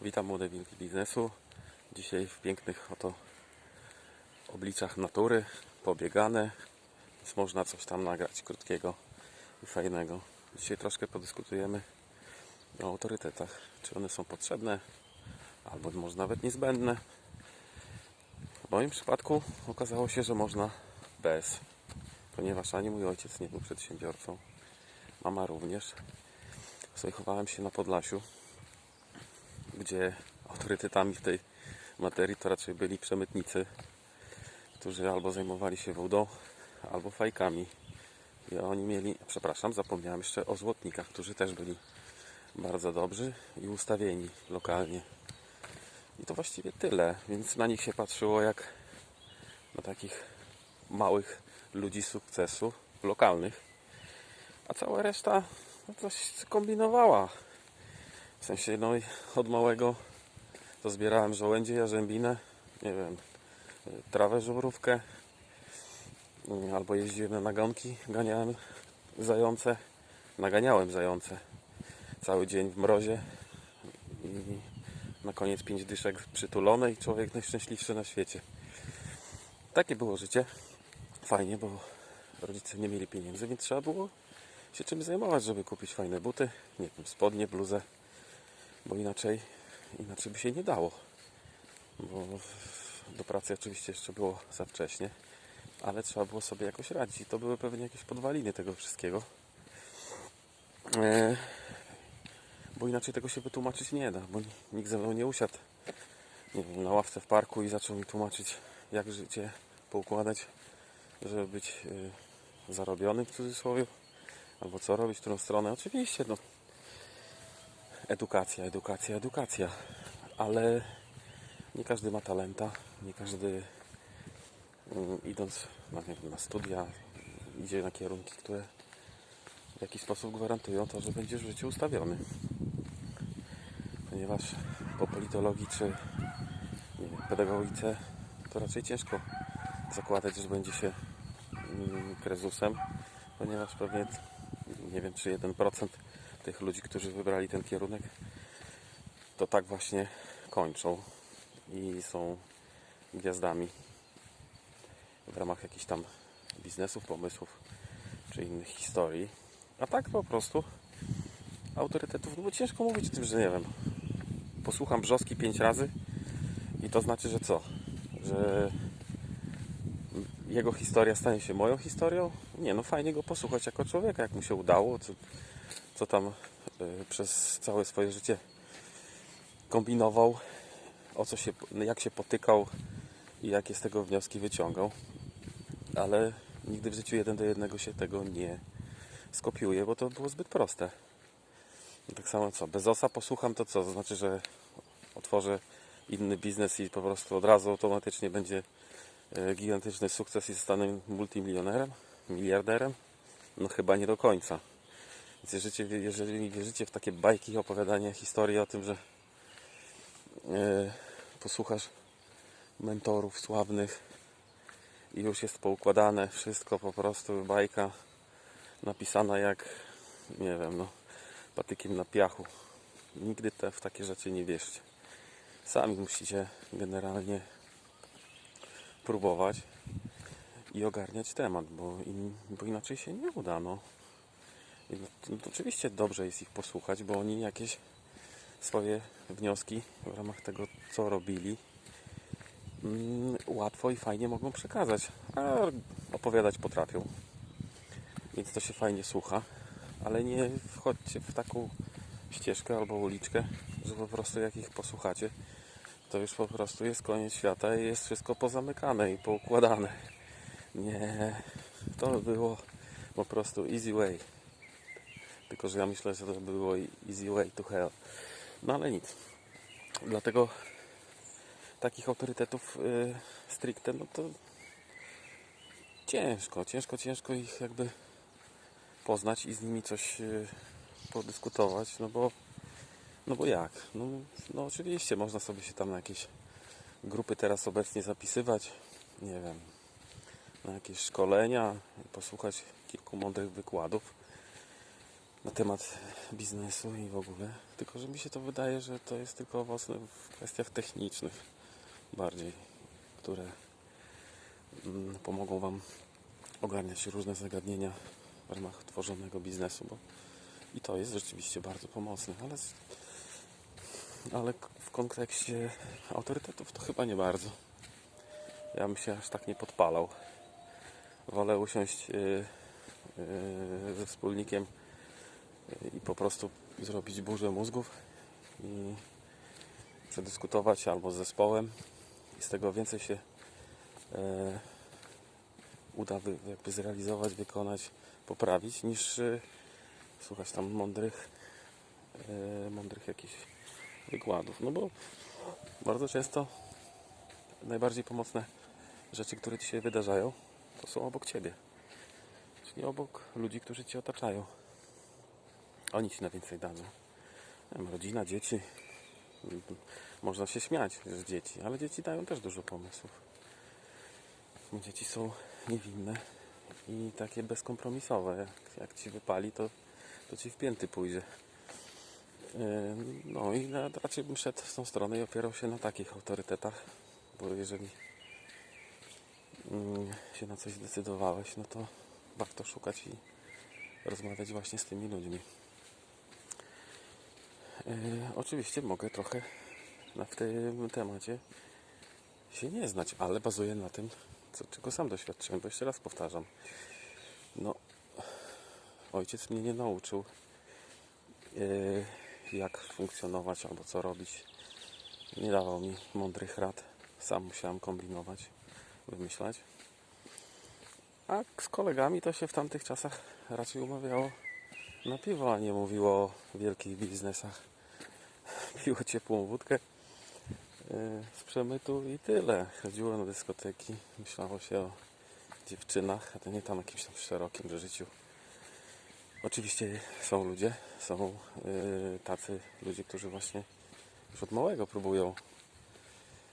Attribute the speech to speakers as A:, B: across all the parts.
A: Witam młode wilki biznesu. Dzisiaj w pięknych oto obliczach natury, pobiegane, więc można coś tam nagrać krótkiego i fajnego. Dzisiaj troszkę podyskutujemy o autorytetach. Czy one są potrzebne, albo może nawet niezbędne. W moim przypadku okazało się, że można bez, ponieważ ani mój ojciec nie był przedsiębiorcą, mama również. Sobie chowałem się na Podlasiu, gdzie autorytetami w tej materii to raczej byli przemytnicy, którzy albo zajmowali się wodą, albo fajkami. I oni mieli, przepraszam, zapomniałem jeszcze o złotnikach, którzy też byli bardzo dobrzy i ustawieni lokalnie. I to właściwie tyle, więc na nich się patrzyło jak na takich małych ludzi sukcesu, lokalnych. A cała reszta no, coś kombinowała. W sensie, no i od małego to zbierałem żołędzie, jarzębinę, nie wiem, trawę żubrówkę, mm, albo jeździłem na nagonki, ganiałem zające, naganiałem zające cały dzień w mrozie i na koniec pięć dyszek przytulone i człowiek najszczęśliwszy na świecie. Takie było życie. Fajnie, bo rodzice nie mieli pieniędzy, więc trzeba było się czymś zajmować, żeby kupić fajne buty, nie wiem, spodnie, bluzę, bo inaczej, inaczej by się nie dało. Bo do pracy oczywiście jeszcze było za wcześnie, ale trzeba było sobie jakoś radzić. I to były pewnie jakieś podwaliny tego wszystkiego. E, bo inaczej tego się wytłumaczyć nie da, bo nikt ze mną nie usiadł nie wiem, na ławce w parku i zaczął mi tłumaczyć, jak życie poukładać, żeby być y, zarobionym w cudzysłowie, albo co robić, w którą stronę. Oczywiście, no, edukacja, edukacja, edukacja, ale nie każdy ma talenta, nie każdy mm, idąc na, nie wiem, na studia idzie na kierunki, które w jakiś sposób gwarantują to, że będziesz w życiu ustawiony. Ponieważ po politologii czy nie wiem, pedagogice to raczej ciężko zakładać, że będzie się mm, krezusem, ponieważ pewnie nie wiem czy 1% tych ludzi, którzy wybrali ten kierunek, to tak właśnie kończą i są gwiazdami w ramach jakichś tam biznesów, pomysłów czy innych historii. A tak po prostu autorytetów, no bo ciężko mówić o tym, że nie wiem. Posłucham brzoski pięć razy i to znaczy, że co? Że jego historia stanie się moją historią? Nie, no fajnie go posłuchać jako człowieka, jak mu się udało, co, co tam y, przez całe swoje życie kombinował, o co się, jak się potykał i jakie z tego wnioski wyciągał. Ale nigdy w życiu jeden do jednego się tego nie skopiuje, bo to było zbyt proste. Tak samo co, bez osa posłucham to co? To znaczy, że otworzę inny biznes i po prostu od razu automatycznie będzie e, gigantyczny sukces i zostanę multimilionerem, miliarderem? No chyba nie do końca. Więc jeżeli, jeżeli wierzycie w takie bajki, opowiadanie historii o tym, że e, posłuchasz mentorów sławnych i już jest poukładane wszystko po prostu bajka napisana jak nie wiem no patykiem na piachu nigdy te, w takie rzeczy nie wierzcie sami musicie generalnie próbować i ogarniać temat bo, in, bo inaczej się nie uda no. No, oczywiście dobrze jest ich posłuchać bo oni jakieś swoje wnioski w ramach tego co robili mm, łatwo i fajnie mogą przekazać, a opowiadać potrafią. Więc to się fajnie słucha, ale nie wchodźcie w taką ścieżkę albo uliczkę, że po prostu jak ich posłuchacie, to już po prostu jest koniec świata i jest wszystko pozamykane i poukładane. Nie, to było po prostu easy way. Tylko, że ja myślę, że to było easy way to hell. No ale nic. Dlatego takich autorytetów y, stricte, no to ciężko, ciężko, ciężko ich jakby poznać i z nimi coś y, podyskutować, no bo no bo jak? No, no oczywiście można sobie się tam na jakieś grupy teraz obecnie zapisywać, nie wiem, na jakieś szkolenia, posłuchać kilku mądrych wykładów. Na temat biznesu i w ogóle. Tylko, że mi się to wydaje, że to jest tylko owocne w kwestiach technicznych bardziej, które mm, pomogą Wam ogarniać różne zagadnienia w ramach tworzonego biznesu, bo i to jest rzeczywiście bardzo pomocne, ale, ale w kontekście autorytetów to chyba nie bardzo. Ja bym się aż tak nie podpalał. Wolę usiąść yy, yy, ze wspólnikiem i po prostu zrobić burzę mózgów i przedyskutować albo z zespołem i z tego więcej się e, uda wy, jakby zrealizować, wykonać, poprawić niż e, słuchać tam mądrych e, mądrych jakichś wykładów. No bo bardzo często najbardziej pomocne rzeczy, które Ci się wydarzają, to są obok Ciebie. Czyli obok ludzi, którzy Cię otaczają. Oni Ci na więcej dadzą. Wiem, rodzina, dzieci. Można się śmiać z dzieci, ale dzieci dają też dużo pomysłów. Dzieci są niewinne i takie bezkompromisowe. Jak, jak Ci wypali, to, to Ci w pięty pójdzie. No i raczej bym szedł w tą stronę i opierał się na takich autorytetach, bo jeżeli mm, się na coś zdecydowałeś, no to warto szukać i rozmawiać właśnie z tymi ludźmi. Yy, oczywiście mogę trochę na, w tym temacie się nie znać, ale bazuję na tym, co, czego sam doświadczyłem, bo jeszcze raz powtarzam. No, ojciec mnie nie nauczył, yy, jak funkcjonować albo co robić. Nie dawał mi mądrych rad. Sam musiałem kombinować, wymyślać. A z kolegami to się w tamtych czasach raczej umawiało na piwo, a nie mówiło o wielkich biznesach. Piło ciepłą wódkę yy, z przemytu i tyle. Chodziło na dyskoteki, myślało się o dziewczynach, a to nie tam jakimś tam szerokim życiu. Oczywiście są ludzie, są yy, tacy ludzie, którzy właśnie już od małego próbują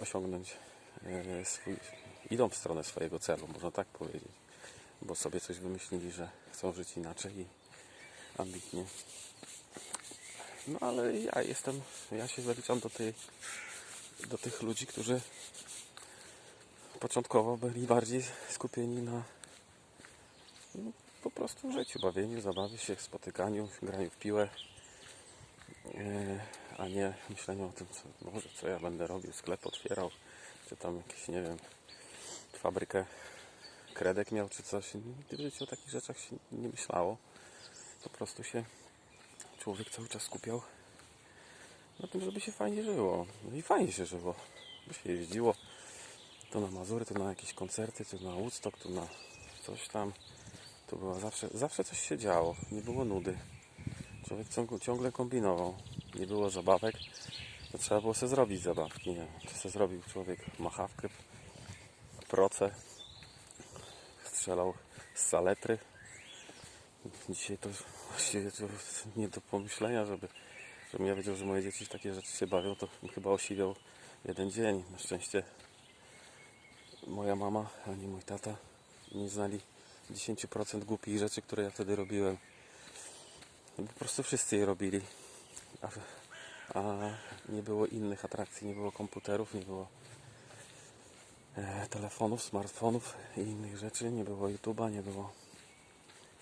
A: osiągnąć yy, swój, idą w stronę swojego celu, można tak powiedzieć, bo sobie coś wymyślili, że chcą żyć inaczej i ambitnie. No ale ja jestem, ja się zaliczam do, tej, do tych ludzi, którzy początkowo byli bardziej skupieni na no, po prostu życiu, bawieniu, zabawie się, spotykaniu, graniu w piłę, yy, a nie myśleniu o tym, co, może co ja będę robił, sklep otwierał, czy tam jakieś, nie wiem, fabrykę kredek miał, czy coś. Nigdy w życiu o takich rzeczach się nie myślało. Po prostu się człowiek cały czas skupiał na tym, żeby się fajnie żyło. No i fajnie się żyło, by się jeździło to na Mazury, to na jakieś koncerty, to na Woodstock, to na coś tam. To było zawsze, zawsze coś się działo, nie było nudy. Człowiek ciągle, ciągle kombinował. Nie było zabawek, to trzeba było sobie zrobić zabawki. Nie? Czy sobie zrobił człowiek machawkę, proce, strzelał z saletry. Dzisiaj to właściwie to nie do pomyślenia, żeby, żebym ja wiedział, że moje dzieci w takie rzeczy się bawią, to chyba osiwiał jeden dzień. Na szczęście moja mama ani mój tata nie znali 10% głupich rzeczy, które ja wtedy robiłem. Po prostu wszyscy je robili. A, a nie było innych atrakcji, nie było komputerów, nie było e, telefonów, smartfonów i innych rzeczy, nie było YouTube'a, nie było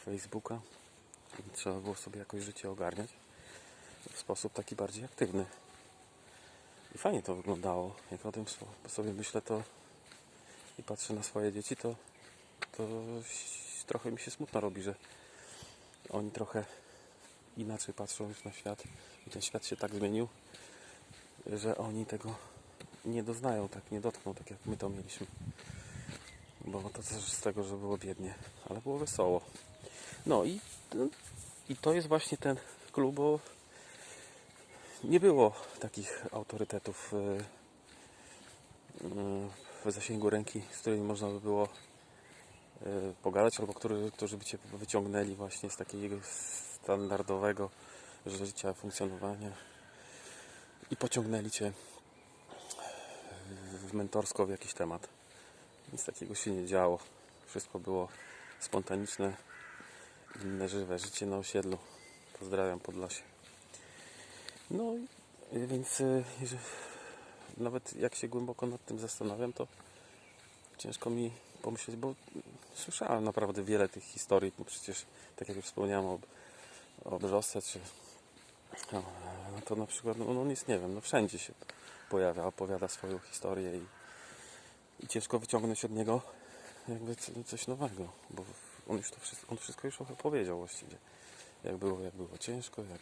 A: Facebooka. Trzeba było sobie jakoś życie ogarniać w sposób taki bardziej aktywny. I fajnie to wyglądało. Jak o tym so- sobie myślę, to i patrzę na swoje dzieci, to, to trochę mi się smutno robi, że oni trochę inaczej patrzą już na świat i ten świat się tak zmienił, że oni tego nie doznają, tak nie dotkną, tak jak my to mieliśmy. Bo to też z tego, że było biednie, ale było wesoło. No i, i to jest właśnie ten klub, bo nie było takich autorytetów y, y, w zasięgu ręki, z którymi można by było y, pogadać, albo który, którzy by Cię wyciągnęli właśnie z takiego standardowego życia, funkcjonowania i pociągnęli Cię w mentorsko w jakiś temat. Nic takiego się nie działo. Wszystko było spontaniczne, inne żywe życie na osiedlu. Pozdrawiam Podlasie. No, więc y, nawet jak się głęboko nad tym zastanawiam, to ciężko mi pomyśleć, bo słyszałem naprawdę wiele tych historii. No przecież, tak jak już wspomniałem o, o Brzosce, czy no, no to na przykład, no, no nic nie wiem, no wszędzie się pojawia, opowiada swoją historię i, i ciężko wyciągnąć od niego jakby co- coś nowego, bo on już to wszystko, on wszystko już opowiedział właściwie. Jak było, jak było ciężko, jak,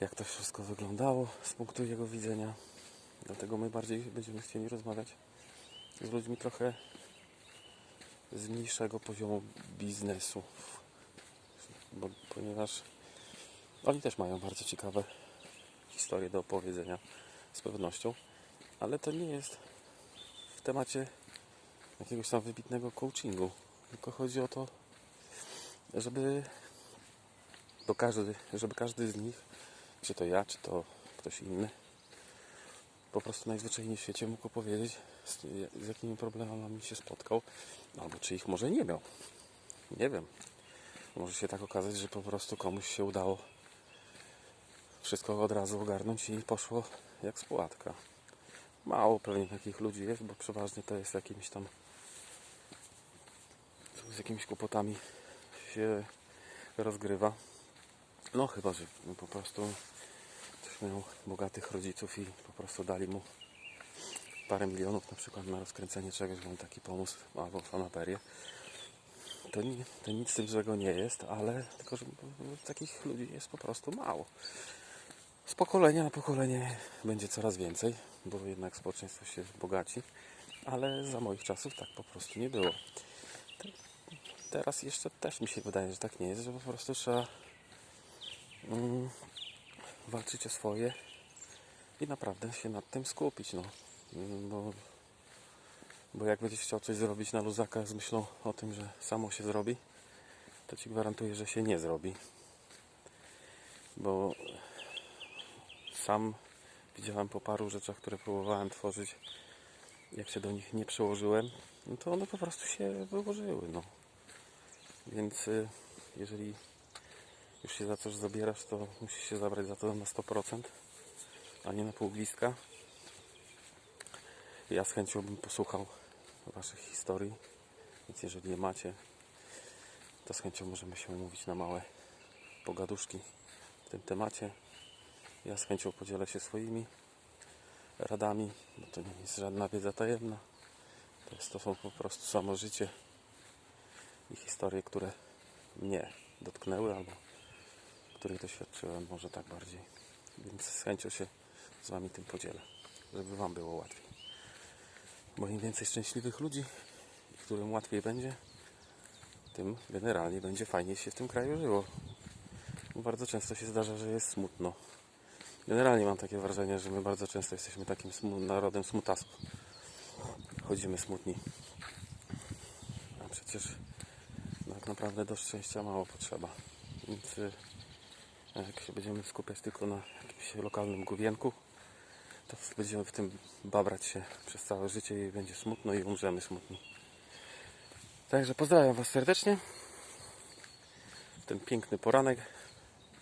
A: jak to wszystko wyglądało z punktu jego widzenia. Dlatego my bardziej będziemy chcieli rozmawiać z ludźmi trochę z mniejszego poziomu biznesu. Bo, ponieważ oni też mają bardzo ciekawe historie do opowiedzenia z pewnością, ale to nie jest w temacie jakiegoś tam wybitnego coachingu. Tylko chodzi o to, żeby bo każdy, żeby każdy z nich, czy to ja, czy to ktoś inny, po prostu najzwyczajniej w świecie mógł opowiedzieć, z, z jakimi problemami się spotkał, albo czy ich może nie miał. Nie wiem. Może się tak okazać, że po prostu komuś się udało wszystko od razu ogarnąć i poszło jak spłatka. Mało pewnie takich ludzi jest, bo przeważnie to jest jakimiś tam z jakimiś kłopotami się rozgrywa. No chyba, że po prostu ktoś miał bogatych rodziców i po prostu dali mu parę milionów na przykład na rozkręcenie czegoś, bo on taki pomysł albo fanaperię. To, nie, to nic z tym złego nie jest, ale tylko, że takich ludzi jest po prostu mało. Z pokolenia na pokolenie będzie coraz więcej, bo jednak społeczeństwo się bogaci, ale za moich czasów tak po prostu nie było. Te- Teraz jeszcze też mi się wydaje, że tak nie jest, że po prostu trzeba mm, walczyć o swoje i naprawdę się nad tym skupić, no. Mm, Bo, bo jak będziesz chciał coś zrobić na luzaka z myślą o tym, że samo się zrobi, to ci gwarantuję, że się nie zrobi. Bo sam widziałem po paru rzeczach, które próbowałem tworzyć, jak się do nich nie przełożyłem, no to one po prostu się wyłożyły, no. Więc y, jeżeli już się za coś zabierasz, to musisz się zabrać za to na 100%, a nie na pół glistka. Ja z chęcią bym posłuchał Waszych historii, więc jeżeli je macie, to z chęcią możemy się umówić na małe pogaduszki w tym temacie. Ja z chęcią podzielę się swoimi radami, bo to nie jest żadna wiedza tajemna. To, jest, to są po prostu samo życie i historie, które mnie dotknęły albo których doświadczyłem, może tak bardziej. Więc z chęcią się z Wami tym podzielę, żeby Wam było łatwiej. Bo im więcej szczęśliwych ludzi, którym łatwiej będzie, tym generalnie będzie fajniej się w tym kraju żyło. Bo bardzo często się zdarza, że jest smutno. Generalnie mam takie wrażenie, że my bardzo często jesteśmy takim smu- narodem smutasów. Chodzimy smutni. A przecież naprawdę do szczęścia mało potrzeba. Więc y, jak się będziemy skupiać tylko na jakimś lokalnym główienku, to będziemy w tym babrać się przez całe życie i będzie smutno i umrzemy smutni. Także pozdrawiam Was serdecznie. Ten piękny poranek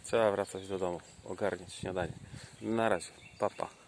A: trzeba wracać do domu, ogarniać śniadanie. Na razie, papa. Pa.